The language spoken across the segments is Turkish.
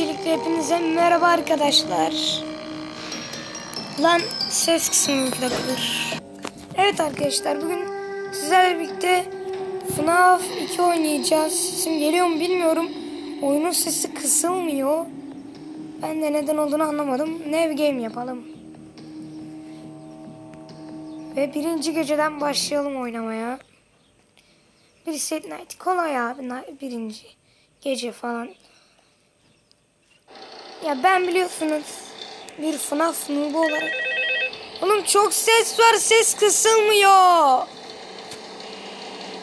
Öncelikle hepinize merhaba arkadaşlar. Lan ses kısmı takılır. Evet arkadaşlar bugün sizlerle birlikte FNAF 2 oynayacağız. Sesim geliyor mu bilmiyorum. Oyunun sesi kısılmıyor. Ben de neden olduğunu anlamadım. Nev game yapalım. Ve birinci geceden başlayalım oynamaya. Bir set night kolay abi birinci gece falan. Ya ben biliyorsunuz bir FNAF noobu olarak. Oğlum çok ses var ses kısılmıyor.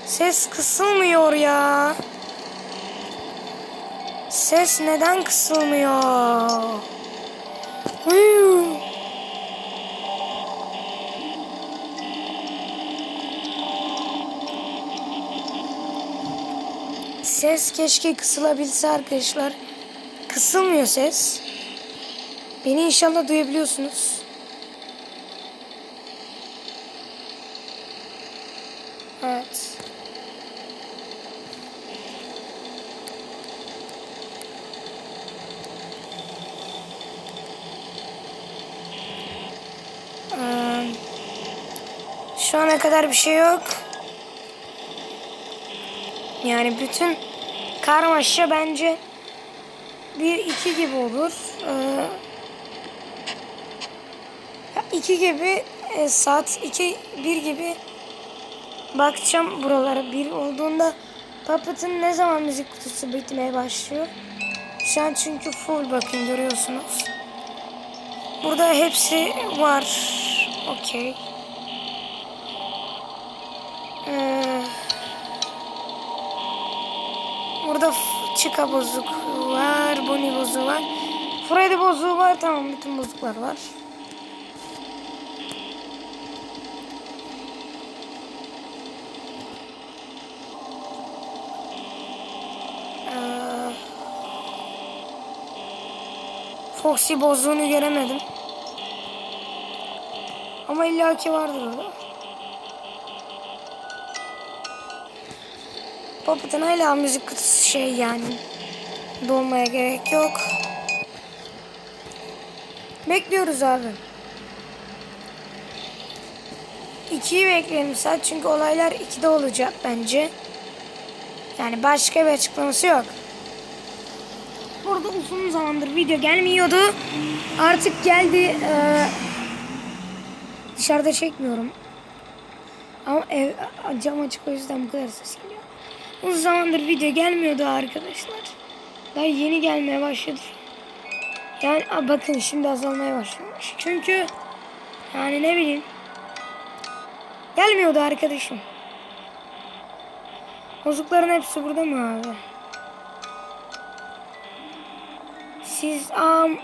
Ses kısılmıyor ya. Ses neden kısılmıyor? Hıyuu. Ses keşke kısılabilse arkadaşlar. Kısılmıyor ses. Beni inşallah duyabiliyorsunuz. Evet. Ee, Şu ana kadar bir şey yok. Yani bütün karmaşa bence bir iki gibi olur. Ee, iki gibi e, saat iki bir gibi bakacağım buralara bir olduğunda Puppet'ın ne zaman müzik kutusu bitmeye başlıyor. Şu an çünkü full bakın görüyorsunuz. Burada hepsi var. Okey. Ee, Burada çıka bozuk var, Bonnie bozuğu var. Freddy bozuğu var, tamam bütün bozuklar var. Ee, Foxy bozuğunu göremedim. Ama illaki vardır orada. Puppet'ın hala müzik kutusu şey yani. Dolmaya gerek yok. Bekliyoruz abi. İkiyi bekleyelim saat çünkü olaylar ikide olacak bence. Yani başka bir açıklaması yok. Burada uzun zamandır video gelmiyordu. Artık geldi. Ee, dışarıda çekmiyorum. Ama ev cam açık o yüzden bu kadar ses. Uzun zamandır video gelmiyordu arkadaşlar. Daha yeni gelmeye başladı. Yani a, bakın şimdi azalmaya başlamış. Çünkü yani ne bileyim gelmiyordu arkadaşım. Bozukların hepsi burada mı abi? Siz am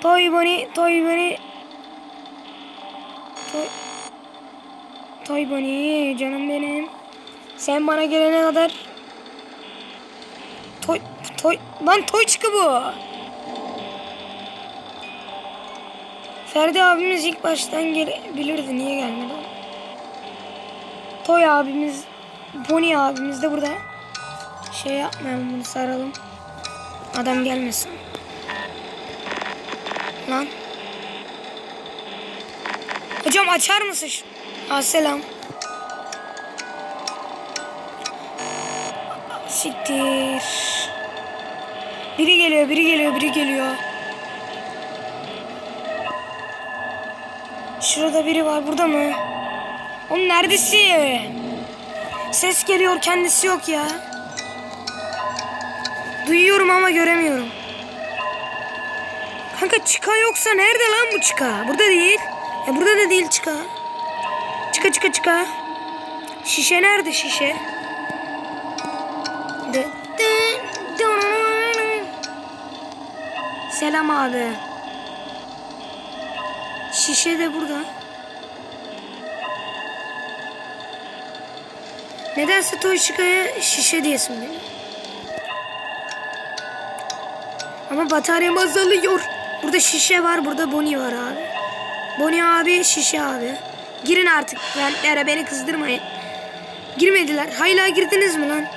Toy Bunny, Toy Bunny Toy Toy Bunny canım benim. Sen bana gelene kadar Toy Toy lan Toy çıkı bu. Ferdi abimiz ilk baştan gelebilirdi. Niye gelmedi? Toy abimiz Pony abimiz de burada. Şey yapmayalım bunu saralım. Adam gelmesin. Lan. Hocam açar mısın? Aa, selam. Siktir. Biri geliyor, biri geliyor, biri geliyor. Şurada biri var, burada mı? Oğlum neredesin? Ses geliyor, kendisi yok ya. Duyuyorum ama göremiyorum. Kanka çıka yoksa nerede lan bu çıka? Burada değil. Ya burada da değil çıka. Çıka çıka çıka. Şişe nerede şişe? Selam abi. Şişe de burada. Nedense Toyşika'ya şişe diyesim geliyor. Ama bataryam azalıyor. Burada şişe var, burada Bonnie var abi. Bonnie abi, şişe abi. Girin artık ventlere, beni kızdırmayın. Girmediler. Hayla girdiniz mi lan?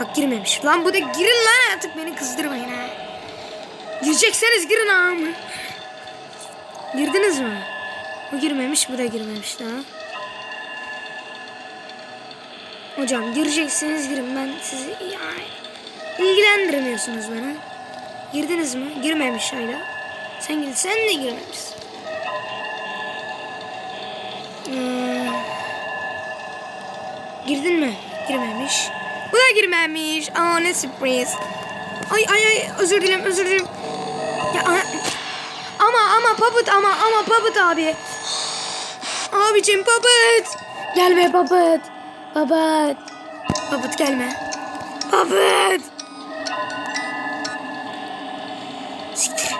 Bak girmemiş. Lan bu da girin lan artık beni kızdırmayın ha. Girecekseniz girin ağam. Girdiniz mi? Bu girmemiş, bu da girmemiş daha. Hocam gireceksiniz girin ben sizi yani ilgilendirmiyorsunuz bana. Girdiniz mi? Girmemiş hala. Sen gir, sen de girmemişsin. Ee, girdin mi? Girmemiş. Bu da girmemiş. Aa ne sürpriz. Ay ay ay özür dilerim özür dilerim. Ya ama ama papıt ama ama papıt abi. Abicim papıt. Gelme papıt. Papıt. Papıt gelme. Papıt. Siktir.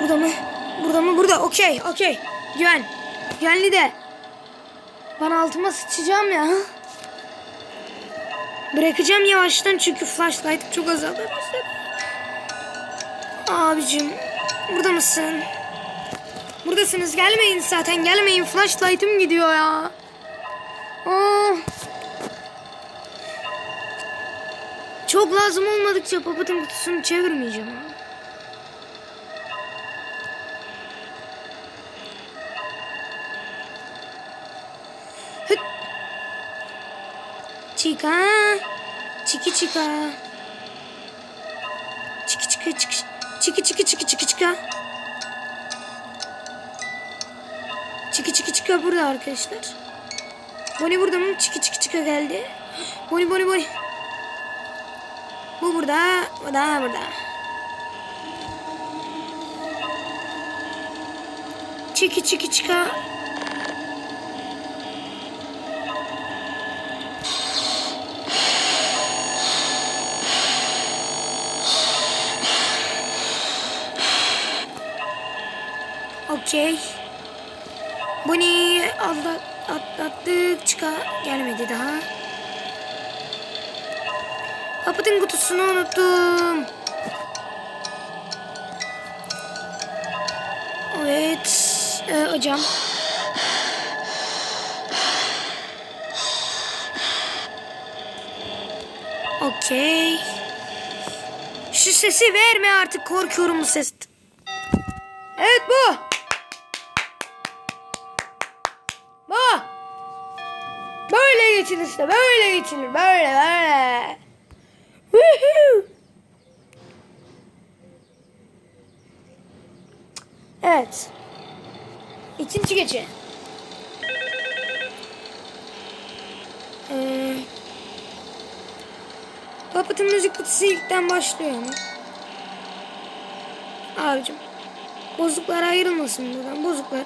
Burada mı? Burada mı? Burada. Okey. Okey. Güven. Güvenli de. Ben altıma sıçacağım ya. Bırakacağım yavaştan çünkü flashlight çok azaldı. Abicim. Burada mısın? Buradasınız. Gelmeyin zaten. Gelmeyin. Flashlight'ım gidiyor ya. Oh. Çok lazım olmadıkça papatın kutusunu çevirmeyeceğim. Chica. Çiki çika. Çiki çiki çiki. Çiki çiki çiki çiki çika. Çiki çiki çika burada arkadaşlar. Boni burada mı? Çiki çiki çika geldi. Boni boni boni. Bu burada. Bu da burada. Çiki çiki çika. Bunu atlat, atlattık. Çıka gelmedi daha. Kapatın kutusunu unuttum. Evet. Ee, hocam. Okey. Şu sesi verme artık korkuyorum bu ses. Evet. Bu. Böyle geçilir işte. Böyle geçilir. Böyle böyle. Evet. İkinci gece. Ee, müzik kutusu ilkten başlıyor ama. Abicim. Bozuklar ayrılmasın buradan. Bozuklar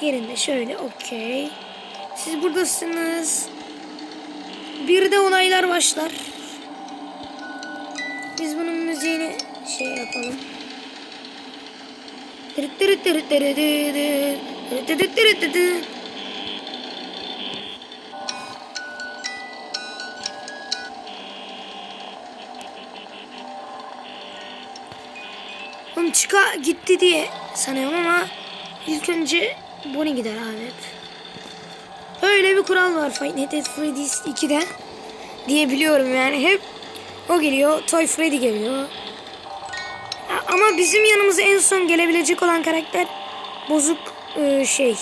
yerinde şöyle okey. Siz buradasınız. Bir de onaylar başlar. Biz bunun müziğini şey yapalım. Oğlum çıka gitti diye sanıyorum ama ilk önce Bonnie gider abi. Öyle bir kural var Five Nights at Freddy's 2'de diye biliyorum yani hep o geliyor Toy Freddy geliyor. Ama bizim yanımıza en son gelebilecek olan karakter bozuk e, şey.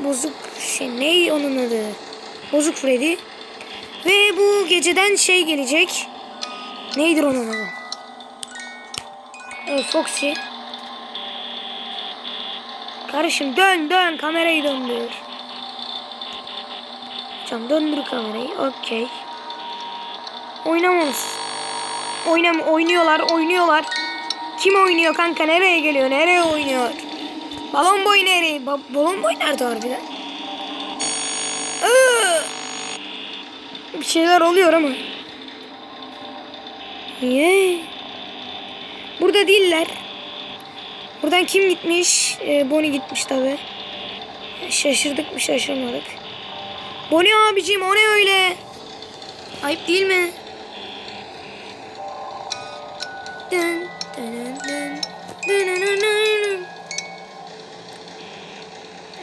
Bozuk şey ne onun adı? Bozuk Freddy. Ve bu geceden şey gelecek. Neydir onun adı? E, Foxy. Karışım dön dön kamerayı döndür. Hocam döndür kamerayı. Okey. Oynamamız. Oynam oynuyorlar oynuyorlar. Kim oynuyor kanka nereye geliyor nereye oynuyor? Balon boy nereye? Ba- balon boy nerede harbiden? Iı! Bir şeyler oluyor ama. Niye? Burada değiller. Buradan kim gitmiş? Ee, Bonnie gitmiş tabi. Şaşırdık mı şaşırmadık. Bonnie abicim o ne öyle? Ayıp değil mi? Dın, dın, dın, dın, dın, dın.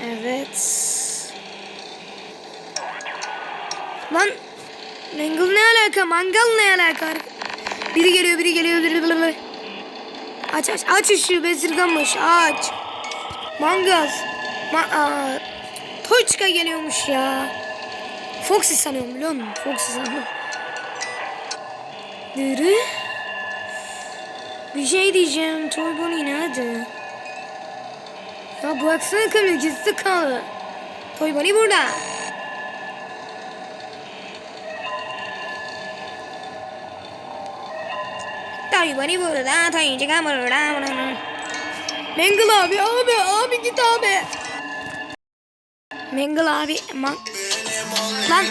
Evet. Lan Mangal ne alaka? Mangal ne alaka? Biri geliyor, biri geliyor, biri biri. Aç aç aç ışığı bezirganmış aç. Mangaz. Ma Aa, Toyçka geliyormuş ya. Foxy sanıyorum biliyor musun? Foxy sanıyorum. Dırı. Bir şey diyeceğim. Bonnie nerede? Ya baksana kamera kaldı. Toy Bonnie burada. Toy Bonnie burada. Toy Chica burada. Mangle abi abi abi git abi. Mangle abi aman. Lan.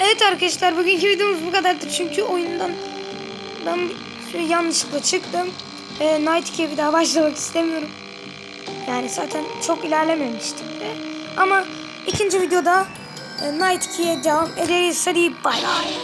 Evet arkadaşlar bugünkü videomuz bu kadardı çünkü oyundan ben bir yanlışlıkla çıktım. Ee, Night 2'ye bir daha başlamak istemiyorum. Yani zaten çok ilerlememiştim de. Ama ikinci videoda e, Night 2'ye devam ederiz. Hadi bay bay.